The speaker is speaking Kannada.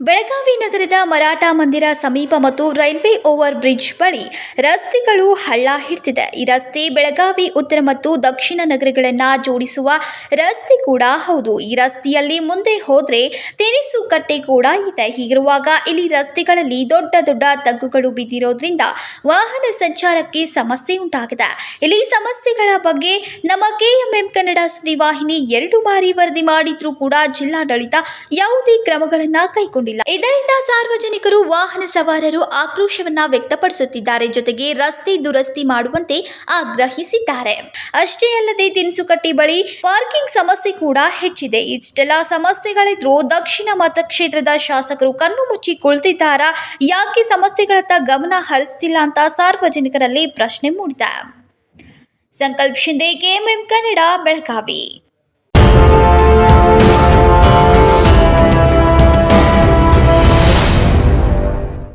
ಬೆಳಗಾವಿ ನಗರದ ಮರಾಠ ಮಂದಿರ ಸಮೀಪ ಮತ್ತು ರೈಲ್ವೆ ಓವರ್ ಬ್ರಿಡ್ಜ್ ಬಳಿ ರಸ್ತೆಗಳು ಹಳ್ಳ ಹಿಡ್ತಿದೆ ಈ ರಸ್ತೆ ಬೆಳಗಾವಿ, ಉತ್ತರ ಮತ್ತು ದಕ್ಷಿಣ ನಗರಗಳನ್ನು ಜೋಡಿಸುವ ರಸ್ತೆ ಕೂಡ ಹೌದು. ಈ ರಸ್ತೆಯಲ್ಲಿ ಮುಂದೆ ಹೋದರೆ ತೆನಿಸು ಕಟ್ಟೆ ಕೂಡ ಇದೆ. ಹೀಗಿರುವಾಗ ಇಲ್ಲಿ ರಸ್ತೆಗಳಲ್ಲಿ ದೊಡ್ಡ ದೊಡ್ಡ ತಗ್ಗುಗಳು ಬಿದ್ದಿರೋದ್ರಿಂದ ವಾಹನ ಸಂಚಾರಕ್ಕೆ ಸಮಸ್ಯೆ ಉಂಟಾಗಿದೆ. ಇಲ್ಲಿ ಸಮಸ್ಯೆಗಳ ಬಗ್ಗೆ ನಮ್ಮ ಕೆಎಂಎಂ ಕನ್ನಡ ಸುದ್ದಿವಾಹಿನಿ ಎರಡು ಬಾರಿ ವರದಿ ಮಾಡಿದ್ರೂ ಕೂಡ ಜಿಲ್ಲಾಡಳಿತ ಯಾವುದೇ ಕ್ರಮಗಳನ್ನ ಕೈಗೊಂಡಿಲ್ಲ ಇದರಿಂದ ಸಾರ್ವಜನಿಕರು, ವಾಹನ ಸವಾರರು ಆಕ್ರೋಶವನ್ನ ವ್ಯಕ್ತಪಡಿಸುತ್ತಿದ್ದಾರೆ. ಜೊತೆಗೆ ರಸ್ತೆ ದುರಸ್ತಿ ಮಾಡುವಂತೆ ಆಗ್ರಹಿಸಿದ್ದಾರೆ. ಅಷ್ಟೇ ಅಲ್ಲದೆ ದಿನಸುಕಟ್ಟಿ ಬಳಿ ಪಾರ್ಕಿಂಗ್ ಸಮಸ್ಯೆ ಕೂಡ ಹೆಚ್ಚಿದೆ. ಇಷ್ಟೆಲ್ಲ ಸಮಸ್ಯೆಗಳಿದ್ರೂ ದಕ್ಷಿಣ ಮತಕ್ಷೇತ್ರದ ಶಾಸಕರು ಕಣ್ಣು ಮುಚ್ಚಿ ಕುಳಿತಿದ್ದಾರಾ? ಯಾಕೆ ಸಮಸ್ಯೆಗಳತ್ತ ಗಮನ ಹರಿಸ್ತಿಲ್ಲ ಅಂತ ಸಾರ್ವಜನಿಕರಲ್ಲಿ ಪ್ರಶ್ನೆ ಮೂಡಿದೆ. ಸಂಕಲ್ಪ ಶಿಂದೆ ಕೆಎಂಎಂ ಕನ್ನಡ, ಬೆಳಗಾವಿ.